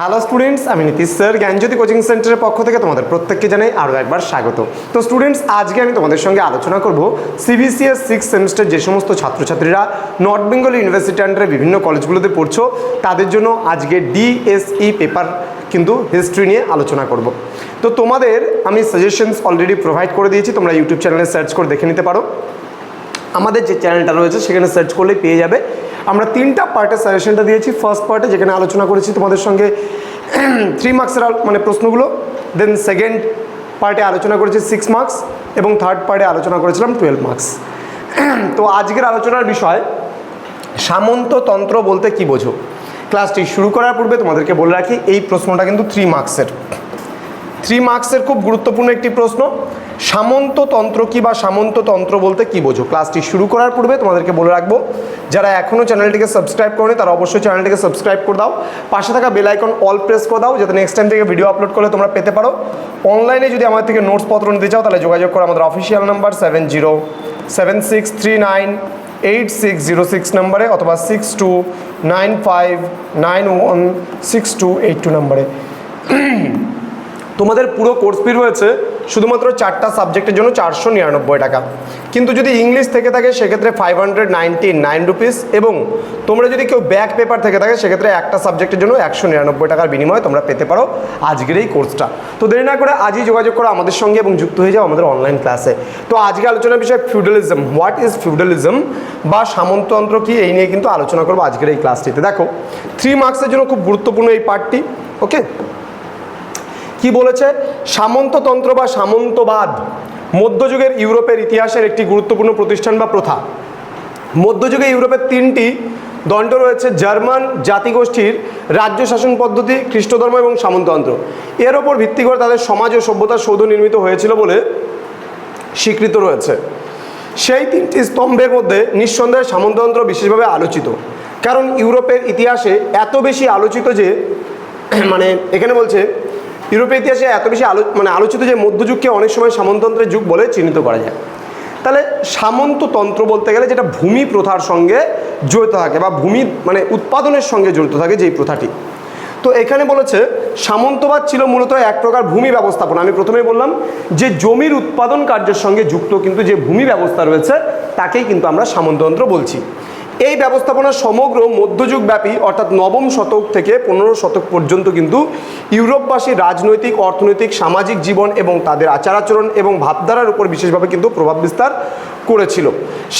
Hello students আমি Nitish sir. জ্ঞানজ্যোতি coaching সেন্টারের পক্ষ থেকে তোমাদের প্রত্যেককে জানাই আরও একবার স্বাগত। তো স্টুডেন্টস আজকে আমি তোমাদের সঙ্গে আলোচনা করব সিবিসিএস সিক্স সেমিস্টার যে সমস্ত ছাত্রছাত্রীরা নর্থ বেঙ্গল ইউনিভার্সিটি আন্ডারে বিভিন্ন কলেজগুলোতে পড়ছো, তাদের জন্য আজকে ডিএসই পেপার কিন্তু হিস্ট্রি নিয়ে আলোচনা করব। তো তোমাদের আমি সাজেশনস অলরেডি প্রোভাইড করে দিয়েছি, তোমরা ইউটিউব চ্যানেলে সার্চ করে দেখে নিতে পারো। আমাদের যে চ্যানেলটা রয়েছে, সেখানে সার্চ করলেই পেয়ে যাবে। আমরা তিনটা পার্টের সাজেশনটা দিয়েছি। ফার্স্ট পার্টে যেখানে আলোচনা করেছি তোমাদের সঙ্গে থ্রি মার্কসের মানে প্রশ্নগুলো। দেন সেকেন্ড পার্টে আলোচনা করেছি সিক্স মার্কস এবং থার্ড পার্টে আলোচনা করেছিলাম টুয়েলভ মার্কস তো আজকের আলোচনার বিষয় সামন্ততন্ত্র বলতে কি বোঝো? ক্লাসটি শুরু করার পূর্বে তোমাদেরকে বলে রাখি, এই প্রশ্নটা কিন্তু থ্রি মার্কসের থ্রি মার্কসের খুব গুরুত্বপূর্ণ একটি প্রশ্ন সামন্ততন্ত্র কি বা সামন্ততন্ত্র বলতে কি বোঝো? ক্লাসটি শুরু করার পূর্বে তোমাদেরকে বলে রাখব, যারা এখনও চ্যানেলটিকে সাবস্ক্রাইব করেনি, তারা অবশ্যই চ্যানেলটিকে সাবস্ক্রাইব করে দাও। পাশে থাকা বেল আইকন অল প্রেস করে দাও, যাতে নেক্সট টাইম থেকে ভিডিও আপলোড করলে তোমরা পেতে পারো। অনলাইনে যদি আমাদের থেকে নোটস পত্র নিতে চাও, তাহলে যোগাযোগ করো আমাদের official number seven zero seven six three nine eight six zero six নাম্বারে অথবা six two nine five nine one six two eight two নাম্বারে তোমাদের পুরো কোর্স ফি রয়েছে শুধুমাত্র চারটা সাবজেক্টের জন্য চারশো নিরানব্বই টাকা। কিন্তু যদি ইংলিশ থেকে থাকে, সেক্ষেত্রে five hundred ninety nine rupees এবং তোমরা যদি কেউ ব্যাক পেপার থেকে থাকে, সেক্ষেত্রে একটা সাবজেক্টের জন্য একশো নিরানব্বই টাকার বিনিময়ে তোমরা পেতে পারো আজকের এই কোর্সটা তো দেরি না করে আজই যোগাযোগ করো আমাদের সঙ্গে এবং যুক্ত হয়ে যাও আমাদের অনলাইন ক্লাসে তো আজকে আলোচনার বিষয় ফিউডালিজম হোয়াট ইজ ফিউডালিজম বা সামন্ততন্ত্র কি? এই নিয়ে কিন্তু আলোচনা করব আজকের এই ক্লাসটিতে দেখো থ্রি মার্কসের জন্য খুব গুরুত্বপূর্ণ এই পার্টটি ওকে কি বলেছে? সামন্ততন্ত্র বা সামন্তবাদ মধ্যযুগের ইউরোপের ইতিহাসের একটি গুরুত্বপূর্ণ প্রতিষ্ঠান বা প্রথা। মধ্যযুগে ইউরোপের তিনটি দণ্ড রয়েছে, জার্মান জাতিগোষ্ঠীর রাজ্য শাসন পদ্ধতি, খ্রিস্টধর্ম এবং সামন্ততন্ত্র। এর ওপর ভিত্তি করে তাদের সমাজ ও সভ্যতার সৌধ নির্মিত হয়েছিল বলে স্বীকৃত রয়েছে। সেই তিনটি স্তম্ভের মধ্যে নিঃসন্দেহে সামন্ততন্ত্র বিশেষভাবে আলোচিত। কারণ ইউরোপের ইতিহাসে এত বেশি আলোচিত যে মানে এখানে বলছে ইউরোপের ইতিহাসে এত বেশি আলো মানে আলোচিত যে মধ্যযুগকে অনেক সময় সামন্ততন্ত্রের যুগ বলে চিহ্নিত করা যায়। তাহলে সামন্ততন্ত্র বলতে গেলে যেটা ভূমি প্রথার সঙ্গে জড়িত থাকে বা ভূমি মানে উৎপাদনের সঙ্গে জড়িত থাকে যেই প্রথাটি। তো এখানে বলেছে, সামন্তবাদ ছিল মূলত এক প্রকার ভূমি ব্যবস্থাপনা। আমি প্রথমেই বললাম যে জমির উৎপাদন কার্যের সঙ্গে যুক্ত কিন্তু যে ভূমি ব্যবস্থা রয়েছে, তাকেই কিন্তু আমরা সামন্ততন্ত্র বলছি। এই ব্যবস্থাপনা সমগ্র মধ্যযুগ ব্যাপী অর্থাৎ নবম শতক থেকে পনেরো শতক পর্যন্ত কিন্তু ইউরোপবাসী রাজনৈতিক, অর্থনৈতিক, সামাজিক জীবন এবং তাদের আচার আচরণ এবং ভাবধারার উপর বিশেষভাবে কিন্তু প্রভাব বিস্তার করেছিল।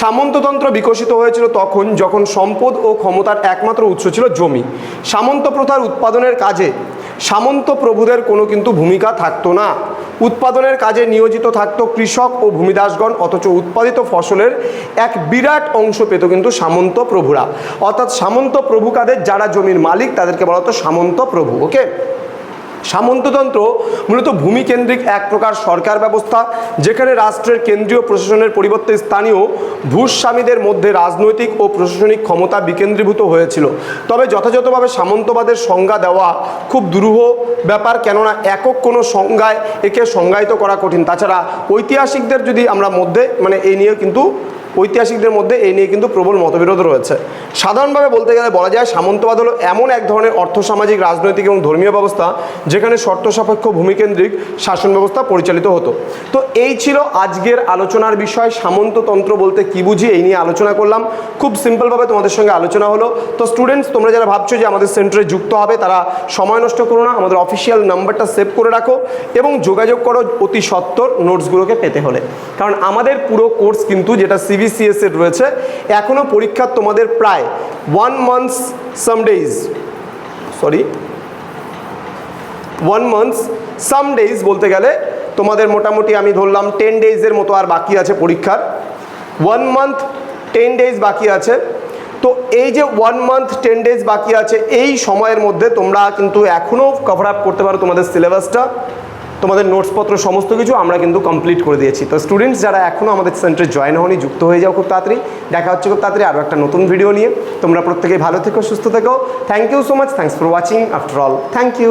সামন্ততন্ত্র বিকশিত হয়েছিল তখন যখন সম্পদ ও ক্ষমতার একমাত্র উৎস ছিল জমি। সামন্ত প্রথার উৎপাদনের কাজে সামন্ত প্রভুদের কোনো কিন্তু ভূমিকা থাকতো না। উৎপাদনের কাজে নিয়োজিত থাকত কৃষক ও ভূমিদাসগণ, অথচ উৎপাদিত ফসলের এক বিরাট অংশ পেত কিন্তু সামন্ত প্রভুরা। অর্থাৎ সামন্ত প্রভু কাদের? যারা জমির মালিক, তাদেরকে বলা হতো সামন্ত প্রভু ওকে সামন্ততন্ত্র মূলত ভূমিকেন্দ্রিক এক প্রকার সরকার ব্যবস্থা, যেখানে রাষ্ট্রের কেন্দ্রীয় প্রশাসনের পরিবর্তে স্থানীয় ভূস্বামীদের মধ্যে রাজনৈতিক ও প্রশাসনিক ক্ষমতা বিকেন্দ্রীভূত হয়েছিল। তবে যথাযথভাবে সামন্তবাদের সংজ্ঞা দেওয়া খুব দুরূহ ব্যাপার, কেননা একক কোনো সংজ্ঞায় একে সংজ্ঞায়িত করা কঠিন। তাছাড়া ঐতিহাসিকদের যদি আমরা মধ্যে মানে এই নিয়ে কিন্তু ঐতিহাসিকদের মধ্যে এই নিয়ে কিন্তু প্রবল মতবিরোধ রয়েছে। সাধারণভাবে বলতে গেলে বলা যায় সামন্তবাদ হলো এমন এক ধরনের অর্থসামাজিক, রাজনৈতিক এবং ধর্মীয় ব্যবস্থা যেখানে শর্ত সাপেক্ষ ভূমিকেন্দ্রিক শাসন ব্যবস্থা পরিচালিত হতো। তো এই ছিল আজকের আলোচনার বিষয়। সামন্ততন্ত্র বলতে কি বুঝি এই নিয়ে আলোচনা করলাম। খুব সিম্পলভাবে তোমাদের সঙ্গে আলোচনা হলো। তো স্টুডেন্টস, তোমরা যারা ভাবছ যে আমাদের সেন্টারে যুক্ত হবে, তারা সময় নষ্ট করো না। আমাদের অফিসিয়াল নাম্বারটা সেভ করে রাখো এবং যোগাযোগ করো অতি সত্তর নোটসগুলোকে পেতে হলে। কারণ আমাদের পুরো কোর্স কিন্তু যেটা সিবিসিএস এর রয়েছে। এখনও পরীক্ষা তোমাদের প্রায় one months some days sorry one months some days বলতে গেলে তোমাদের মোটামুটি আমি ধরলাম টেন ডেইজের মতো আর বাকি আছে পরীক্ষার। ওয়ান মান্থ টেন ডেইজ বাকি আছে। তো এই যে ওয়ান মান্থ টেন ডেজ বাকি আছে, এই সময়ের মধ্যে তোমরা কিন্তু এখনও কভার আপ করতে পারো তোমাদের সিলেবাসটা তোমাদের নোটসপত্র সমস্ত কিছু আমরা কিন্তু কমপ্লিট করে দিয়েছি। তো স্টুডেন্টস যারা এখনও আমাদের সেন্টারে জয়েন হওনি, যুক্ত হয়ে যাও খুব তাড়াতাড়ি। দেখা হচ্ছে খুব তাড়াতাড়ি আরও একটা নতুন ভিডিও নিয়ে। তোমরা প্রত্যেকেই ভালো থেকো, সুস্থ থেকো। Thank you so much thanks for watching after all thank you